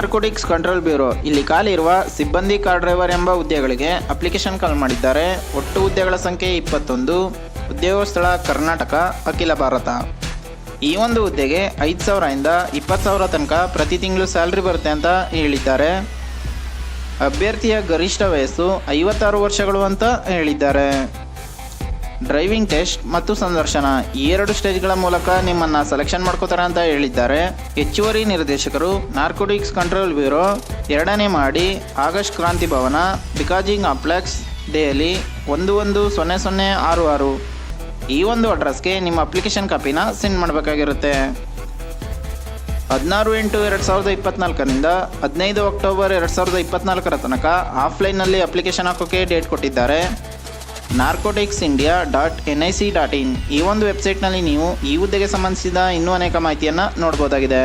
Narcotics control bureau ಇಲ್ಲಿ ಖಾಲಿ ಇರುವ ಸಿಬ್ಬಂದಿ ಕಾರ್ ಡ್ರೈವರ್ ಎಂಬ ಹುದ್ದೆಗಳಿಗೆ ಅಪ್ಲಿಕೇಶನ್ ಕಾಲ್ ಮಾಡಿದ್ದಾರೆ. ಒಟ್ಟು ಹುದ್ದೆಗಳ ಸಂಖ್ಯೆ ಇಪ್ಪತ್ತೊಂದು. ಉದ್ಯೋಗ ಸ್ಥಳ ಕರ್ನಾಟಕ, ಅಖಿಲ ಭಾರತ. ಈ ಒಂದು ಹುದ್ದೆಗೆ ಐದು ಸಾವಿರದಿಂದ ಇಪ್ಪತ್ತು ಸಾವಿರ ತನಕ ಪ್ರತಿ ತಿಂಗಳು ಸ್ಯಾಲ್ರಿ ಬರುತ್ತೆ ಅಂತ ಹೇಳಿದ್ದಾರೆ. ಅಭ್ಯರ್ಥಿಯ ಗರಿಷ್ಠ ವಯಸ್ಸು ಐವತ್ತಾರು ವರ್ಷಗಳು ಅಂತ ಹೇಳಿದ್ದಾರೆ. ಡ್ರೈವಿಂಗ್ ಟೆಸ್ಟ್ ಮತ್ತು ಸಂದರ್ಶನ ಈ ಎರಡು ಸ್ಟೇಜ್ಗಳ ಮೂಲಕ ನಿಮ್ಮನ್ನು ಸೆಲೆಕ್ಷನ್ ಮಾಡ್ಕೋತಾರೆ ಅಂತ ಹೇಳಿದ್ದಾರೆ. ಹೆಚ್ಚುವರಿ ನಿರ್ದೇಶಕರು ನಾರ್ಕೋಟಿಕ್ಸ್ ಕಂಟ್ರೋಲ್ ಬ್ಯೂರೋ ಎರಡನೇ ಮಾಡಿ ಆಗಸ್ಟ್ ಕ್ರಾಂತಿ ಭವನ, ಬಿಕಾಜಿಂಗ್ ಅಪ್ಲೆಕ್ಸ್, ದೆಹಲಿ ಒಂದು ಒಂದು ಸೊನ್ನೆ ಸೊನ್ನೆ ಆರು ಆರು. ಈ ಒಂದು ಅಡ್ರೆಸ್ಗೆ ನಿಮ್ಮ ಅಪ್ಲಿಕೇಶನ್ ಕಾಪಿನ ಸೆಂಡ್ ಮಾಡಬೇಕಾಗಿರುತ್ತೆ. ಹದಿನಾರು ಎಂಟು ಎರಡು ಸಾವಿರದ ಇಪ್ಪತ್ನಾಲ್ಕರಿಂದ ಹದಿನೈದು ಅಕ್ಟೋಬರ್ ಎರಡು ಸಾವಿರದ ಇಪ್ಪತ್ನಾಲ್ಕರ ತನಕ ಆಫ್ಲೈನ್ನಲ್ಲಿ ಅಪ್ಲಿಕೇಶನ್ ಹಾಕೋಕ್ಕೆ ಡೇಟ್ ಕೊಟ್ಟಿದ್ದಾರೆ. Narcotics India dot N I C dot in ಈ ಒಂದು ವೆಬ್ಸೈಟ್ನಲ್ಲಿ ನೀವು ಈ ಹುದ್ದೆಗೆ ಸಂಬಂಧಿಸಿದ ಇನ್ನೂ ಅನೇಕ ಮಾಹಿತಿಯನ್ನು ನೋಡ್ಬೋದಾಗಿದೆ.